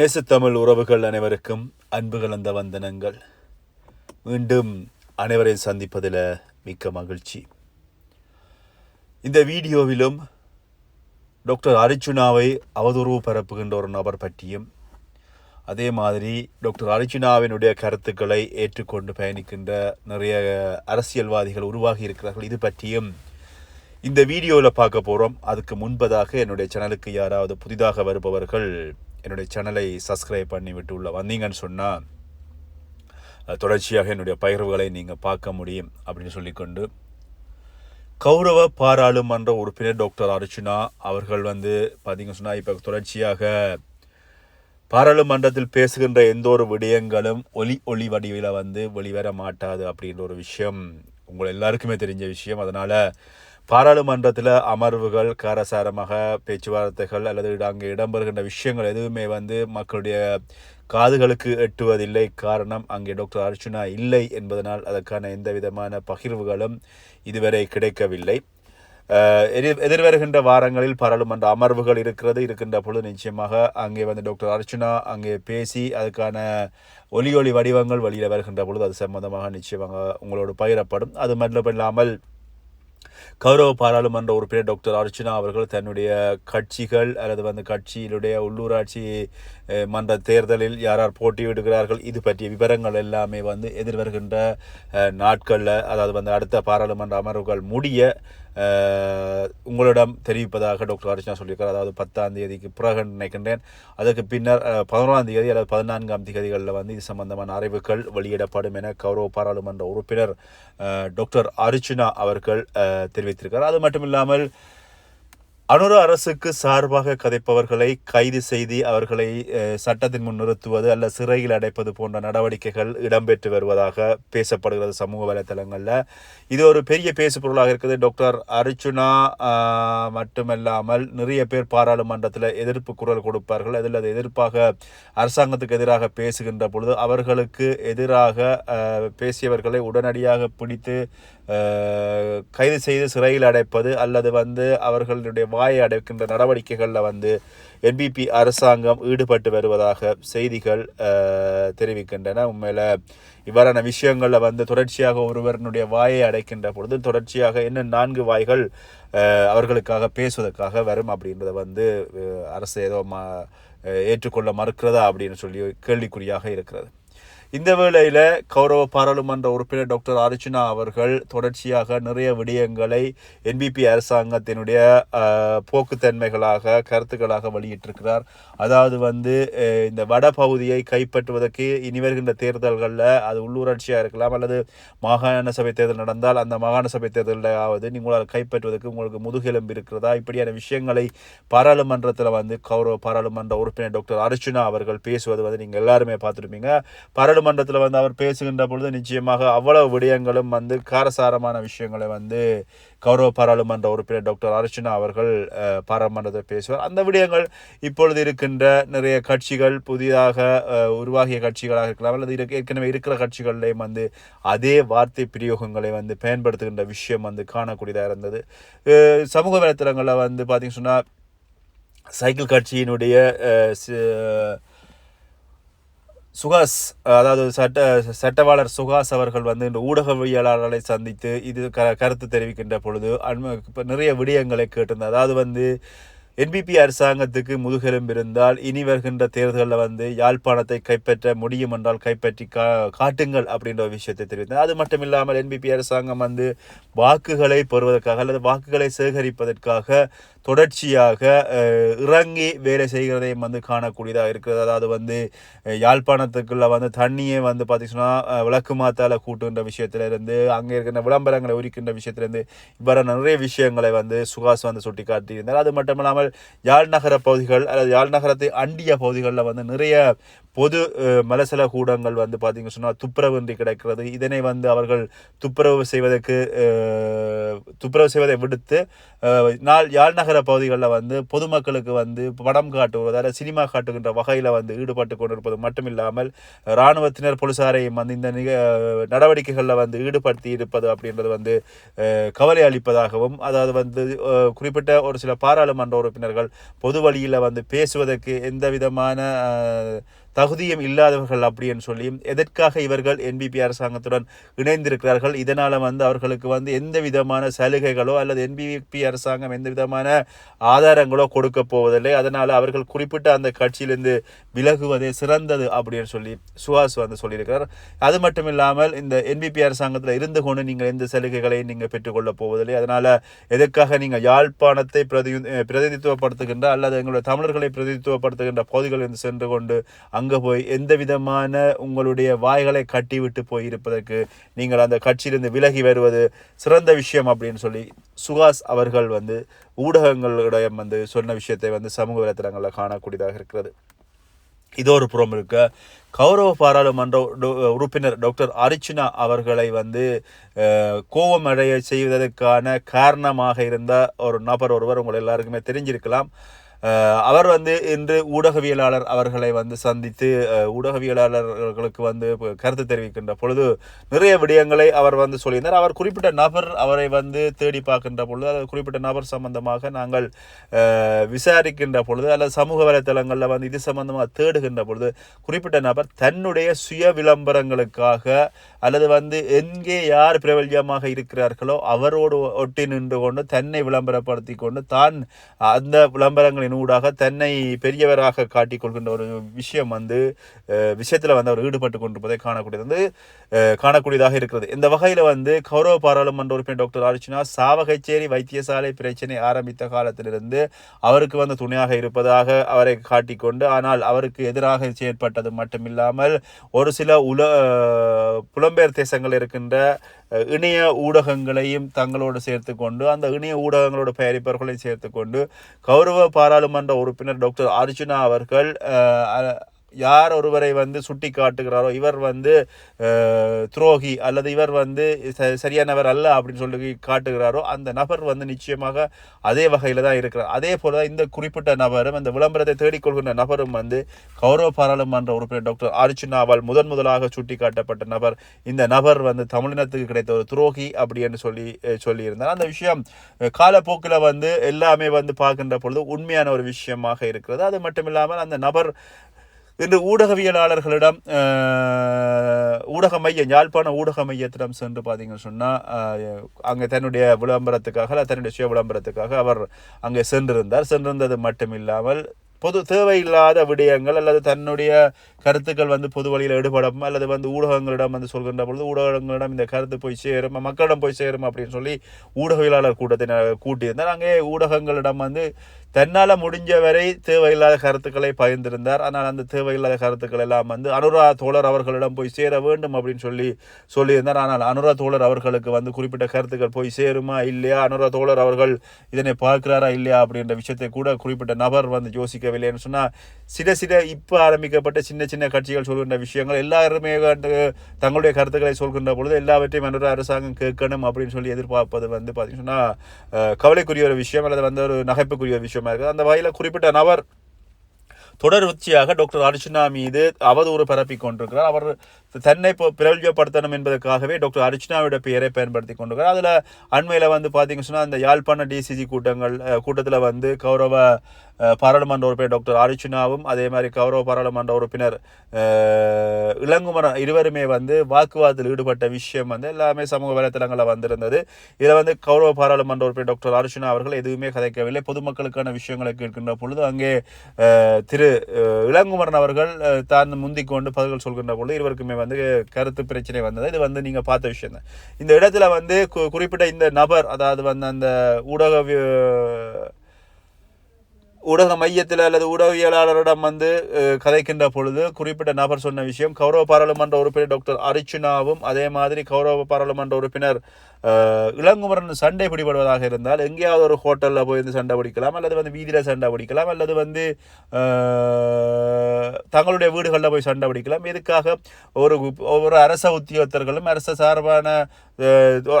நேசத்தமிழ் உறவுகள் அனைவருக்கும் அன்பு கலந்த வந்தனங்கள். மீண்டும் அனைவரையும் சந்திப்பதில் மிக்க மகிழ்ச்சி. இந்த வீடியோவிலும் டாக்டர் அரிச்சுனாவை அவதூறு பரப்புகின்ற ஒரு நபர் பற்றியும் அதே மாதிரி டாக்டர் அரிச்சுனாவினுடைய கருத்துக்களை ஏற்றுக்கொண்டு பயணிக்கின்ற நிறைய அரசியல்வாதிகள் உருவாகி இருக்கிறார்கள். இது பற்றியும் இந்த வீடியோவில் பார்க்க போகிறோம் அதுக்கு முன்பதாக என்னுடைய சேனலுக்கு யாராவது புதிதாக வருபவர்கள் என்னுடைய சேனலை சப்ஸ்கிரைப் பண்ணி விட்டு உள்ள வந்தீங்கன்னு சொன்னால் தொடர்ச்சியாக என்னுடைய பகிர்வுகளை நீங்கள் பார்க்க முடியும் அப்படின்னு சொல்லிக்கொண்டு கௌரவ பாராளுமன்ற உறுப்பினர் டாக்டர் அர்ச்சுனா அவர்கள் வந்து பார்த்திங்க சொன்னால் இப்போ தொடர்ச்சியாக பாராளுமன்றத்தில் பேசுகின்ற எந்த ஒரு விடயங்களும் ஒலி ஒளி வடிவில் வந்து வெளிவர மாட்டாது அப்படின்ற ஒரு விஷயம் உங்கள் எல்லாருக்குமே தெரிஞ்ச விஷயம். அதனால் பாராளுமன்றத்தில் அமர்வுகள் காரசாரமாக பேச்சுவார்த்தைகள் அல்லது அங்கே இடம்பெறுகின்ற விஷயங்கள் எதுவுமே வந்து மக்களுடைய காதுகளுக்கு எட்டுவதில்லை. காரணம் அங்கே டாக்டர் அர்ச்சுனா இல்லை என்பதனால் அதற்கான எந்த விதமான பகிர்வுகளும் இதுவரை கிடைக்கவில்லை. எதிர் எதிர்வருகின்ற வாரங்களில் பாராளுமன்ற அமர்வுகள் இருக்கிறது இருக்கின்ற பொழுது நிச்சயமாக அங்கே வந்து டாக்டர் அர்ச்சுனா அங்கே பேசி அதுக்கான ஒலி ஒளி வடிவங்கள் வெளியில் வருகின்ற பொழுது அது சம்பந்தமாக நிச்சயமாக உங்களோடு பகிரப்படும். அது மட்டும் இல்லாமல் கௌரவ பாராளுமன்ற உறுப்பினர் டாக்டர் அர்ச்சனா அவர்கள் தன்னுடைய கட்சிகள் அல்லது வந்து கட்சியினுடைய உள்ளூராட்சி மன்ற தேர்தலில் யார் யார் போட்டியிடுகிறார்கள் இது பற்றிய விவரங்கள் எல்லாமே வந்து எதிர்வருகின்ற நாட்களில் அதாவது வந்து அடுத்த பாராளுமன்ற அமர்வுகள் முடிய உங்களிடம் தெரிவிப்பதாக டாக்டர் அர்ச்சனா சொல்லியிருக்கார் அதாவது பத்தாம் தேதிக்கு பிறகு நினைக்கின்றேன். அதற்கு பின்னர் பதினோராம் தேதி அல்லது பதினான்காம் தேதிகளில் வந்து இது சம்பந்தமான அறிவுகள் வெளியிடப்படும் என கௌரவ பாராளுமன்ற உறுப்பினர் டாக்டர் அர்ச்சுனா அவர்கள் தெரிவித்திருக்கார் தெரிவித்திருக்கிறார். அது மட்டும் இல்லாமல் அனுர அரசுக்கு சார்பாக கதைப்பவர்களை கைது செய்து அவர்களை சட்டத்தின் முன் நிறுத்துவது அல்ல சிறையில் அடைப்பது போன்ற நடவடிக்கைகள் இடம்பெற்று வருவதாக பேசப்படுகிறது சமூக வலைத்தளங்களில். இது ஒரு பெரிய பேசு பொருளாக இருக்குது. டாக்டர் அர்ச்சுனா மட்டுமல்லாமல் நிறைய பேர் பாராளுமன்றத்தில் எதிர்ப்பு குரல் கொடுப்பார்கள். அதில் அது எதிர்ப்பாக அரசாங்கத்துக்கு எதிராக பேசுகின்ற பொழுது அவர்களுக்கு எதிராக பேசியவர்களை உடனடியாக பிடித்து கைது செய்து சிறையில் அடைப்பது அல்லது வந்து அவர்களுடைய வாயை அடைக்கின்ற நடவடிக்கைகளில் வந்து என்பிபி அரசாங்கம் ஈடுபட்டு வருவதாக செய்திகள் தெரிவிக்கின்றன. உண்மையில் இவ்வாறான விஷயங்களில் வந்து தொடர்ச்சியாக ஒருவரனுடைய வாயை அடைக்கின்ற பொழுது தொடர்ச்சியாக இன்னும் நான்கு வாய்கள் அவர்களுக்காக பேசுவதற்காக வரும் அப்படின்றத வந்து அரசு ஏதோ ம ஏற்றுக்கொள்ள மறுக்கிறதா அப்படின்னு சொல்லி கேள்விக்குறியாக இருக்கிறது. இந்த வேளையில் கௌரவ பாராளுமன்ற உறுப்பினர் டாக்டர் அர்ச்சனா அவர்கள் தொடர்ச்சியாக நிறைய விடயங்களை என்பிபி அரசாங்கத்தினுடைய போக்குத்தன்மைகளாக கருத்துக்களாக வெளியிட்டிருக்கிறார். அதாவது வந்து இந்த வட பகுதியை கைப்பற்றுவதற்கு இனி வருகின்ற தேர்தல்களில் அது உள்ளூராட்சியாக இருக்கலாம் அல்லது மாகாண சபை தேர்தல் நடந்தால் அந்த மாகாண சபை தேர்தலாவது உங்களால் கைப்பற்றுவதற்கு உங்களுக்கு முதுகெலும்பு இருக்கிறதா? இப்படியான விஷயங்களை பாராளுமன்றத்தில் வந்து கௌரவ பாராளுமன்ற உறுப்பினர் டாக்டர் அர்ச்சனா அவர்கள் பேசுவது வந்து நீங்கள் எல்லாருமே பார்த்துருப்பீங்க. பாராளுமன்றத்தில் வந்து அவர் பேசுகின்ற பொழுது நிச்சயமாக அவ்வளவு விடயங்களும் வந்து காரசாரமான விஷயங்களை வந்து கௌரவ பாராளுமன்ற உறுப்பினர் டாக்டர் அர்ச்சனா அவர்கள் பாராளுமன்றத்தில் பேசுவார். அந்த விடயங்கள் இப்பொழுது இருக்கின்ற நிறைய கட்சிகள் புதிதாக உருவாகிய கட்சிகளாக இருக்கலாம் அல்லது ஏற்கனவே இருக்கிற கட்சிகளிலேயும் வந்து அதே வார்த்தை பிரயோகங்களை வந்து பயன்படுத்துகின்ற விஷயம் வந்து காணக்கூடியதாக இருந்தது. சமூக வலைத்தளங்களில் வந்து பார்த்திங்க சொன்னால் சைக்கிள் கட்சியினுடைய சுகாஸ் அதாவது சட்ட சட்டவாளர் சுகாஸ் அவர்கள் வந்து இந்த ஊடகவியலாளர்களை சந்தித்து இது க கருத்து தெரிவிக்கின்ற பொழுது அண்மை நிறைய விடயங்களை கேட்டிருந்தார். அதாவது வந்து என்பிபி அரசாங்கத்துக்கு முதுகெலும்பு இருந்தால் இனி வருகின்ற தேர்தலில் வந்து யாழ்ப்பாணத்தை கைப்பற்ற முடியும் என்றால் கைப்பற்றி கா காட்டுங்கள் அப்படின்ற ஒரு விஷயத்தை தெரிவித்தார். அது மட்டும் இல்லாமல் என்பிபி அரசாங்கம் வந்து வாக்குகளை பெறுவதற்காக அல்லது வாக்குகளை சேகரிப்பதற்காக தொடர்ச்சியாக இறங்கி வேலை செய்கிறதையும் வந்து காணக்கூடியதாக இருக்கிறது. அதாவது வந்து யாழ்ப்பாணத்துக்குள்ளே யாழ்ப்பாணத்துக்குள்ள வந்து தண்ணியை வந்து பார்த்திங்கன்னா விளக்கு மாத்தால கூட்டுகின்ற விஷயத்திலிருந்து அங்கே இருக்கின்ற விளம்பரங்களை உரிக்கின்ற விஷயத்திலிருந்து இவ்வாறு நிறைய விஷயங்களை வந்து சுகாஸ் வந்து சுட்டி காட்டியிருந்தார் அது மட்டும் இல்லாமல் யாழ் நகர பகுதிகள் அல்லது யாழ் நகரத்தை அண்டிய பகுதிகளில் வந்து நிறைய பொது மலசல கூடங்கள் வந்து பார்த்திங்க சொன்னால் துப்புரவின்றி கிடைக்கிறது. இதனை வந்து அவர்கள் துப்புரவு செய்வதற்கு துப்புரவு செய்வதை விடுத்து நாள் யாழ் நகர பகுதிகளில் வந்து பொதுமக்களுக்கு வந்து படம் காட்டுவது அதாவது சினிமா காட்டுகின்ற வகையில் வந்து ஈடுபட்டு கொண்டிருப்பது மட்டும் இல்லாமல் இராணுவத்தினர் போலீசாரையும் வந்து இந்த நிக நடவடிக்கைகளில் வந்து ஈடுபடுத்தி இருப்பது அப்படின்றது வந்து கவலை அளிப்பதாகவும் அதாவது வந்து குறிப்பிட்ட ஒரு சில பாராளுமன்ற உறுப்பினர் உறுப்பினர்கள் பொது வழியில் வந்து பேசுவதற்கு எந்த விதமான தகுதியும் இல்லாதவர்கள் அப்படின்னு சொல்லி எதற்காக இவர்கள் என்பிபி அரசாங்கத்துடன் இணைந்திருக்கிறார்கள்? இதனால் வந்து அவர்களுக்கு வந்து எந்த விதமான சலுகைகளோ அல்லது என்பிபி அரசாங்கம் எந்த விதமான ஆதாரங்களோ கொடுக்க போவதில்லை. அதனால் அவர்கள் குறிப்பிட்ட அந்த கட்சியிலிருந்து விலகுவதே சிறந்தது அப்படின்னு சொல்லி சுஹாஸ் வந்து சொல்லியிருக்கிறார். அது மட்டும் இல்லாமல் இந்த என்பிபி அரசாங்கத்தில் இருந்து கொண்டு நீங்கள் எந்த சலுகைகளை நீங்கள் பெற்றுக்கொள்ள போவதில்லை. அதனால் எதற்காக நீங்கள் யாழ்ப்பாணத்தை பிரதி பிரதிநிதித்துவப்படுத்துகின்ற அல்லது எங்களுடைய தமிழர்களை பிரதிநிதித்துவப்படுத்துகின்ற பகுதிகளில் சென்று கொண்டு அங்கே அங்கே போய் எந்த விதமான உங்களுடைய வாய்களை கட்டிவிட்டு போயிருப்பதற்கு நீங்கள் அந்த கட்சியிலிருந்து விலகி வருவது சிறந்த விஷயம் அப்படின்னு சொல்லி சுஹாஸ் அவர்கள் வந்து ஊடகங்களிடம் வந்து சொன்ன விஷயத்தை வந்து சமூக வலைத்தளங்களில் காணக்கூடியதாக இருக்கிறது. இது ஒரு புறம் இருக்க கௌரவ பாராளுமன்ற உறுப்பினர் டாக்டர் அர்ச்சனா அவர்களை வந்து அஹ், கோபம் அடைய செய்வதற்கான காரணமாக இருந்த ஒரு நபர் ஒருவர் உங்கள் எல்லாருக்குமே தெரிஞ்சிருக்கலாம். அவர் வந்து இன்று ஊடகவியலாளர் அவர்களை வந்து சந்தித்து ஊடகவியலாளர்களுக்கு வந்து கருத்து தெரிவிக்கின்ற பொழுது நிறைய விடயங்களை அவர் வந்து சொல்லியிருந்தார். அவர் குறிப்பிட்ட நபர் அவரை வந்து தேடி பார்க்கின்ற பொழுது அல்லது குறிப்பிட்ட நபர் சம்பந்தமாக நாங்கள் விசாரிக்கின்ற பொழுது அல்லது சமூக வலைத்தளங்களில் வந்து இது சம்பந்தமாக தேடுகின்ற பொழுது குறிப்பிட்ட நபர் தன்னுடைய சுய விளம்பரங்களுக்காக அல்லது வந்து எங்கே யார் பிரபல்யமாக இருக்கிறார்களோ அவரோடு ஒட்டி நின்று கொண்டு தன்னை விளம்பரப்படுத்தி கொண்டு தான் அந்த விளம்பரங்களை விளம்பரங்களின் ஊடாக தன்னை பெரியவராக காட்டிக்கொள்கின்ற ஒரு விஷயம் வந்து விஷயத்தில் வந்து அவர் ஈடுபட்டு கொண்டிருப்பதை காணக்கூடியது வந்து காணக்கூடியதாக இருக்கிறது. இந்த வகையில் வந்து கௌரவ பாராளுமன்ற உறுப்பினர் டாக்டர் அர்ச்சனா சாவகச்சேரி வைத்தியசாலை பிரச்சனை ஆரம்பித்த காலத்திலிருந்து அவருக்கு வந்து துணையாக இருப்பதாக அவரை காட்டிக்கொண்டு ஆனால் அவருக்கு எதிராக செயற்பட்டது மட்டுமில்லாமல் ஒரு சில உல புலம்பெயர் தேசங்கள் இருக்கின்ற இணைய ஊடகங்களையும் தங்களோடு சேர்த்து கொண்டு அந்த இணைய ஊடகங்களோட பெயரிப்பவர்களையும் சேர்த்து கொண்டு கௌரவ பாராளுமன்ற உறுப்பினர் டாக்டர் அர்ஜுனா அவர்கள் யார் ஒருவரை வந்து சுட்டி காட்டுகிறாரோ இவர் வந்து துரோகி அல்லது இவர் வந்து சரியானவர் அல்ல அப்படின்னு சொல்லி காட்டுகிறாரோ அந்த நபர் வந்து நிச்சயமாக அதே வகையில் தான் இருக்கிறார். அதே போல இந்த குறிப்பிட்ட நபரும் அந்த விளம்பரத்தை தேடிக்கொள்கின்ற நபரும் வந்து கௌரவ பாராளுமன்ற உறுப்பினர் டாக்டர் அர்ச்சுனாவால் முதன் முதலாக சுட்டி காட்டப்பட்ட நபர். இந்த நபர் வந்து தமிழினத்துக்கு கிடைத்த ஒரு துரோகி அப்படின்னு சொல்லி சொல்லியிருந்தார். அந்த விஷயம் காலப்போக்கில் வந்து எல்லாமே வந்து பார்க்கின்ற பொழுது உண்மையான ஒரு விஷயமாக இருக்கிறது. அது மட்டும் இல்லாமல் அந்த நபர் இன்று ஊடகவியலாளர்களிடம் ஊடக மையம் யாழ்ப்பாண ஊடக மையத்திடம் சென்று பார்த்தீங்கன்னு சொன்னால் அங்கே தன்னுடைய விளம்பரத்துக்காக தன்னுடைய சுய விளம்பரத்துக்காக அவர் அங்கே சென்றிருந்தார். சென்றிருந்தது மட்டும் இல்லாமல் பொது தேவையில்லாத விடயங்கள் அல்லது தன்னுடைய கருத்துக்கள் வந்து பொது வழியில் ஈடுபடும் அல்லது வந்து ஊடகங்களிடம் வந்து சொல்கின்ற பொழுது ஊடகங்களிடம் இந்த கருத்து போய் சேரும் மக்களிடம் போய் சேரும் அப்படின்னு சொல்லி ஊடகவியலாளர் கூட்டத்தை கூட்டியிருந்தார். அங்கே ஊடகங்களிடம் வந்து தன்னால் முடிஞ்ச வரை தேவையில்லாத கருத்துக்களை பகிர்ந்திருந்தார். ஆனால் அந்த தேவையில்லாத கருத்துக்கள் எல்லாம் வந்து அனுரா தோழர் அவர்களிடம் போய் சேர வேண்டும் அப்படின்னு சொல்லி சொல்லியிருந்தார். ஆனால் அனுரா தோழர் அவர்களுக்கு வந்து குறிப்பிட்ட கருத்துக்கள் போய் சேருமா இல்லையா அனுரா தோழர் அவர்கள் இதனை பார்க்கிறாரா இல்லையா அப்படின்ற விஷயத்தை கூட குறிப்பிட்ட நபர் வந்து யோசிக்கவில்லைன்னு சொன்னால் சில சில இப்போ ஆரம்பிக்கப்பட்ட சின்ன சின்ன கட்சிகள் சொல்கின்ற விஷயங்கள் எல்லாருமே தங்களுடைய கருத்துக்களை சொல்கின்ற பொழுது எல்லாவற்றையும் அனுரா அரசாங்கம் கேட்கணும் அப்படின்னு சொல்லி எதிர்பார்ப்பது வந்து பார்த்தீங்கன்னா கவலைக்குரிய ஒரு விஷயம் அல்லது வந்து ஒரு நகைப்புக்குரிய ஒரு விஷயமா இருக்குது. அந்த வகையில் குறிப்பிட்ட நபர் தொடர்ச்சியாக டாக்டர் அர்ச்சனா மீது அவதூறு பரப்பி கொண்டிருக்கிறார். அவர் தன்னை பிரபல்யப்படுத்தணும் என்பதற்காகவே டாக்டர் அர்ச்சனாவோட பெயரை பயன்படுத்தி கொண்டிருக்கிறார். அதில் அண்மையில் வந்து பார்த்தீங்கன்னா சொன்னால் அந்த யாழ்ப்பாண டிசிஜி கூட்டங்கள் கூட்டத்தில் வந்து கௌரவ பாராளுமன்ற உறுப்பினர் டாக்டர் அர்ச்சனாவும் அதே மாதிரி கௌரவ பாராளுமன்ற உறுப்பினர் அஹ், இளங்குமரன் இருவருமே வந்து வாக்குவாதத்தில் ஈடுபட்ட விஷயம் வந்து எல்லாமே சமூக வலைத்தளங்களில் வந்திருந்தது. இதில் வந்து கௌரவ பாராளுமன்ற உறுப்பினர் டாக்டர் அர்ச்சனா அவர்கள் எதுவுமே கதைக்கவில்லை. பொதுமக்களுக்கான விஷயங்களை கேட்கின்ற பொழுது அங்கே திரு இளங்குமரன் அவர்கள் தான் முந்திக் கொண்டு பதில்கள் சொல்கின்ற பொழுது இருவருக்குமே வந்து கருத்து பிரச்சனை வந்தது. இது வந்து நீங்கள் பார்த்த விஷயம் தான் இந்த இடத்துல வந்து கு- குறிப்பிட்ட இந்த நபர் அதாவது வந்து அந்த ஊடக ஊடக மையத்தில் அல்லது ஊடகவியலாளரிடம் வந்து கதைக்கின்ற பொழுது குறிப்பிட்ட நபர் சொன்ன விஷயம் கௌரவ பாராளுமன்ற உறுப்பினர் டாக்டர் அரிச்சுனாவும் அதே மாதிரி கௌரவ பாராளுமன்ற உறுப்பினர் இளங்குமரன் சண்டை பிடிபடுவதாக இருந்தால் எங்கேயாவது ஒரு ஹோட்டலில் போய் வந்து சண்டை பிடிக்கலாம் அல்லது வந்து வீதியில் சண்டை பிடிக்கலாம் அல்லது வந்து தங்களுடைய வீடுகளில் போய் சண்டை பிடிக்கலாம். எதுக்காக? ஒரு ஒவ்வொரு அரச உத்தியோகத்தர்களும் அரச சார்பான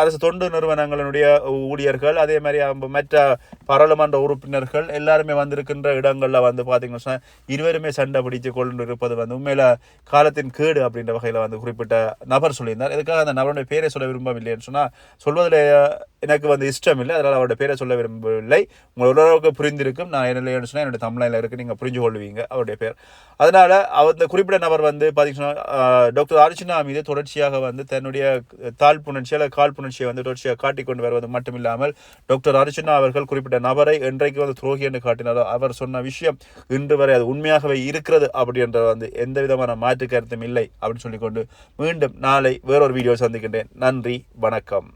அரசு தொண்டு நிறுவனங்களினுடைய ஊழியர்கள் அதே மாதிரி மற்ற பாராளுமன்ற உறுப்பினர்கள் எல்லாருமே வந்திருக்கின்ற இடங்களில் வந்து பார்த்தீங்கன்னா இருவருமே சண்டை பிடித்து கொண்டு இருப்பது வந்து உண்மையில காலத்தின் கேடு அப்படின்ற வகையில் வந்து குறிப்பிட்ட நபர் சொல்லியிருந்தார். இதுக்காக அந்த நபருடைய பேரை சொல்ல விரும்பவில்லைன்னு சொன்னால் சொல்வதில் எனக்கு வந்து இஷ்டம் இல்லை அதனால் அவருடைய பேரை சொல்ல விரும்பவில்லை. உங்கள் ஓரளவுக்கு புரிந்திருக்கும். நான் என்ன சொன்னால் என்னோட தமிழில் இருக்கு. நீங்கள் புரிஞ்சு கொள்வீங்க அவருடைய பேர். அதனால் அவர் இந்த குறிப்பிட்ட நபர் வந்து பார்த்தீங்கன்னா டாக்டர் அர்ச்சனா மீது தொடர்ச்சியாக வந்து தன்னுடைய தாழ்ப்புணர்ச்சியால் அல்லது காழ்ப்புணர்ச்சியை வந்து தொடர்ச்சியாக காட்டிக்கொண்டு வருவது மட்டும் இல்லாமல் டாக்டர் அர்ச்சனா அவர்கள் குறிப்பிட்ட நபரை என்றைக்கு வந்து துரோகி என்று காட்டினாரோ அவர் சொன்ன விஷயம் இன்று வரை அது உண்மையாகவே இருக்கிறது அப்படின்ற வந்து எந்த விதமான மாற்று கருத்தும் இல்லை அப்படின்னு சொல்லிக்கொண்டு மீண்டும் நாளை வேறொரு வீடியோ சந்திக்கின்றேன். நன்றி. வணக்கம்.